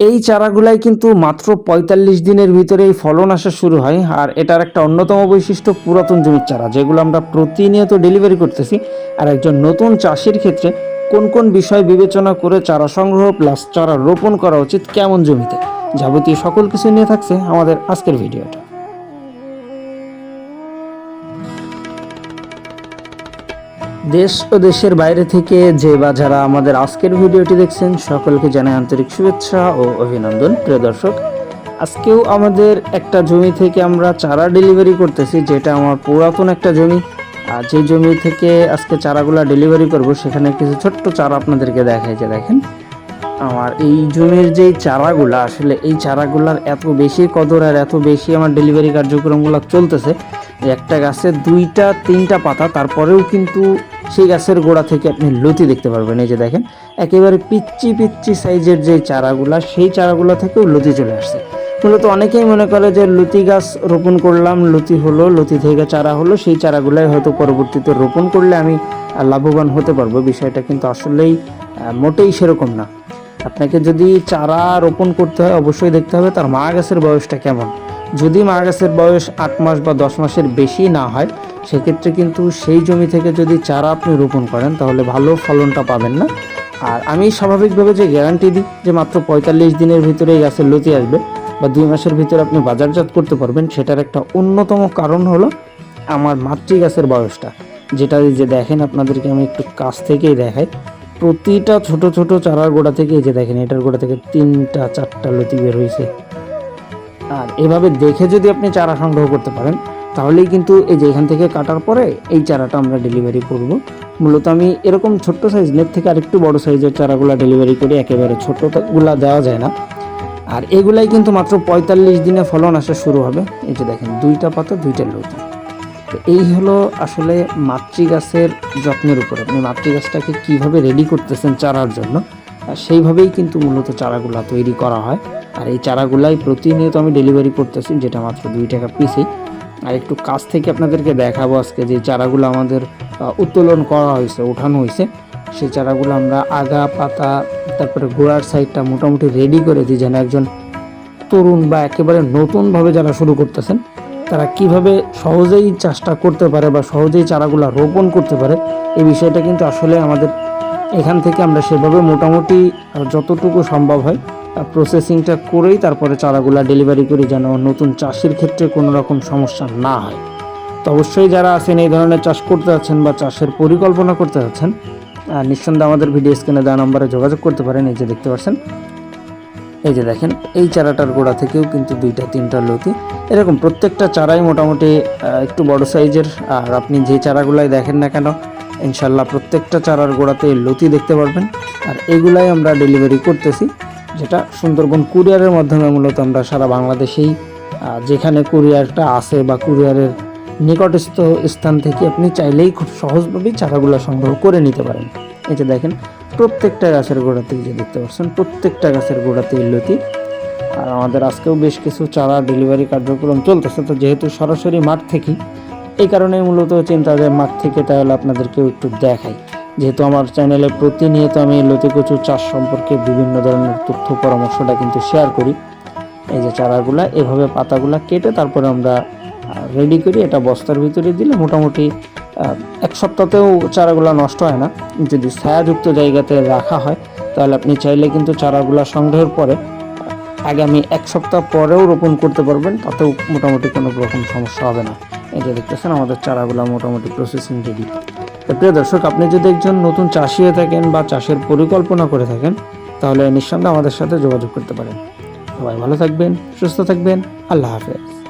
এই চারাগুলাই কিন্তু মাত্র পঁয়তাল্লিশ দিনের ভিতরেই ফলন আসা শুরু হয়, আর এটার একটা অন্যতম বৈশিষ্ট্য পুরাতন জমির চারা, যেগুলো আমরা প্রতিনিয়ত ডেলিভারি করতেছি। আর একজন নতুন চাষির ক্ষেত্রে কোন কোন বিষয় বিবেচনা করে চারা সংগ্রহ প্লাস চারা রোপণ করা উচিত কেমন জমিতে, যাবতীয় সকল কিছু নিয়ে থাকছে আমাদের আজকের ভিডিওটা। দেশ ও দেশের বাইরে থেকে যে বা যারা আমাদের আজকের ভিডিওটি দেখছেন, সকলকে জানাই আন্তরিক শুভেচ্ছা ও অভিনন্দন। প্রিয় দর্শক, আজকেও আমাদের একটা জমি থেকে আমরা চারা ডেলিভারি করতেছি, যেটা আমার পুরাতন একটা জমি। আর যে জমি থেকে আজকে চারাগুলো ডেলিভারি করব, সেখানে কিছু ছোট্ট চারা আপনাদেরকে দেখাই যে দেখেন। আমার এই জমির যেই চারাগুলা, আসলে এই চারাগুলার এত বেশি কদর আর এত বেশি আমার ডেলিভারি কার্যক্রমগুলো চলতেছে। একটা গাছে দুইটা, তিনটা পাতা, তারপরেও কিন্তু সেই গাছের গোড়া থেকে আপনি লতি দেখতে পারবেন। এই যে দেখেন, একেবারে পিচ্চি পিচ্চি সাইজের যে চারাগুলা, সেই চারাগুলা থেকেও লতি চলে আসছে। মূলত অনেকেই মনে করে যে লতি গাছ রোপণ করলাম, লতি হলো, লতি থেকে চারা হলো, সেই চারাগুলাই হয়তো পরবর্তীতে রোপণ করলে আমি লাভবান হতে পারব। বিষয়টা কিন্তু আসলেই মোটেই সেরকম না। আপনাকে যদি চারা রোপণ করতে হয়, অবশ্যই দেখতে হবে তার মা গাছের বয়সটা কেমন। যদি মা গাছের বয়স আট মাস বা দশ মাসের বেশি না হয় সেক্ষেত্রে কিন্তু সেই জমি থেকে যদি চারা আপনি রোপণ করেন, তাহলে ভালো ফলনটা পাবেন না। আর আমি স্বাভাবিকভাবে যে গ্যারান্টি দিই যে মাত্র পঁয়তাল্লিশ দিনের ভিতরে এই গাছের লতি আসবে বা দুই মাসের ভিতরে আপনি বাজারজাত করতে পারবেন, সেটার একটা অন্যতম কারণ হলো আমার মাতৃ গাছের বয়সটা। যেটা যে দেখেন আপনাদেরকে আমি একটু কাছ থেকেই দেখাই। প্রতিটা ছোট ছোট চারার গোড়া থেকে এই যে দেখেন, এটার গোড়া থেকে তিনটা, চারটা লতি বের হয়েছে আর এভাবে দেখে যদি আপনি চারা সংগ্রহ করতে পারেন তাহলেই কিন্তু এই যে এখান থেকে কাটার পরে এই চারাটা আমরা ডেলিভারি করব। মূলত আমি এরকম ছোট্ট সাইজ নেট থেকে আরেকটু বড় সাইজের চারাগুলো ডেলিভারি করি, একেবারে ছোটগুলা দেওয়া যায় না। আর এগুলাই কিন্তু মাত্র পঁয়তাল্লিশ দিনে ফলন আসা শুরু হবে। এই যে দেখেন, দুইটা পাতা, দুইটা লতি। তো এই হলো আসলে মাতৃ গাছের যত্নের উপর। আপনি মাতৃ গাছটাকে কীভাবে রেডি করতেছেন চারার জন্য, আর সেইভাবেই কিন্তু মূলত চারাগুলা তৈরি করা হয়। আর এই চারাগুলাই প্রতিনিয়ত আমি ডেলিভারি করতেছি, যেটা মাত্র দুই টাকা পিসেই আর একটু কাছ থেকে আপনাদেরকে দেখাবো আজকে যে চারাগুলো আমাদের উত্তোলন করা হয়েছে, ওঠানো হয়েছে। সেই চারাগুলো আমরা আগা, পাতা, তারপরে গোড়ার সাইডটা মোটামুটি রেডি করে দিই যেন একজন তরুণ বা একেবারে নতুনভাবে যারা শুরু করতেছেন, তারা কীভাবে সহজেই চাষটা করতে পারে বা সহজেই চারাগুলো রোপণ করতে পারে, এই বিষয়টা কিন্তু আসলে আমাদের এখান থেকে আমরা সেভাবে মোটামুটি যতটুকু সম্ভব হয় প্রসেসিংটা করেই তারপরে চারাগুলা ডেলিভারি করি যেন নতুন চাষের ক্ষেত্রে কোনো রকম সমস্যা না হয়। তো অবশ্যই যারা আছেন এই ধরনের চাষ করতে যাচ্ছেন বা চাষের পরিকল্পনা করতে যাচ্ছেন নিঃসন্দেহে আমাদের ভিডিও স্ক্রিনে দেওয়া নম্বরে যোগাযোগ করতে পারেন। এই যে দেখতে পাচ্ছেন, এই যে দেখেন, এই চারাটার গোড়া থেকেও কিন্তু দুইটা, তিনটা লতি। এরকম প্রত্যেকটা চারাই মোটামুটি একটু বড় সাইজের আর আপনি যে চারাগুলাই দেখেন না কেন ইনশাল্লাহ প্রত্যেকটা চারার গোড়াতে লতি দেখতে পারবেন। আর এগুলাই আমরা ডেলিভারি করতেছি। যেটা সুন্দরবন কুরিয়ারের মাধ্যমে মূলত আমরা সারা বাংলাদেশেই যেখানে কুরিয়ারটা আছে বা কুরিয়ারের নিকটস্থ স্থান থেকে আপনি চাইলেই খুব সহজভাবেই চারাগুলো সংগ্রহ করে নিতে পারেন। এই যে দেখেন, প্রত্যেকটা গাছের গোড়াতেই যে দেখতে পাচ্ছেন, প্রত্যেকটা গাছের গোড়াতেই লতি। আর আমাদের আজকেও বেশ কিছু চারা ডেলিভারি কার্যক্রম চলতেছে, তো যেহেতু সরাসরি মাঠ থেকেই, এই কারণে মূলত চিন্তা যে মাঠ থেকে তাহলে আপনাদেরকেও একটু দেখাই। যেহেতু আমার চ্যানেলে প্রতিনিয়ত আমি লতি কচু চাষ সম্পর্কে বিভিন্ন ধরনের তথ্য, পরামর্শটা কিন্তু শেয়ার করি। এই যে চারাগুলা, এভাবে পাতাগুলা কেটে তারপরে আমরা রেডি করি। এটা বস্তার ভিতরে দিলে মোটামুটি এক সপ্তাহতেও চারাগুলো নষ্ট হয় না। যদি ছায়াযুক্ত জায়গাতে রাখা হয়, তাহলে আপনি চাইলে কিন্তু চারাগুলো সংগ্রহের পরে আগামী এক সপ্তাহ পরেও রোপণ করতে পারবেন। তাতেও মোটামুটি কোনো রকম সমস্যা হবে না। এটা দেখতেছেন, আমাদের চারাগুলো মোটামুটি প্রসেসিং রেডি প্রিয় দর্শক, আপনি যদি একজন নতুন চাষি হয়ে থাকেন বা চাষের পরিকল্পনা করে থাকেন, তাহলে নিঃসন্দেহে আমাদের সাথে যোগাযোগ করতে পারেন। সবাই ভালো থাকবেন, সুস্থ থাকবেন, আল্লাহ হাফেজ।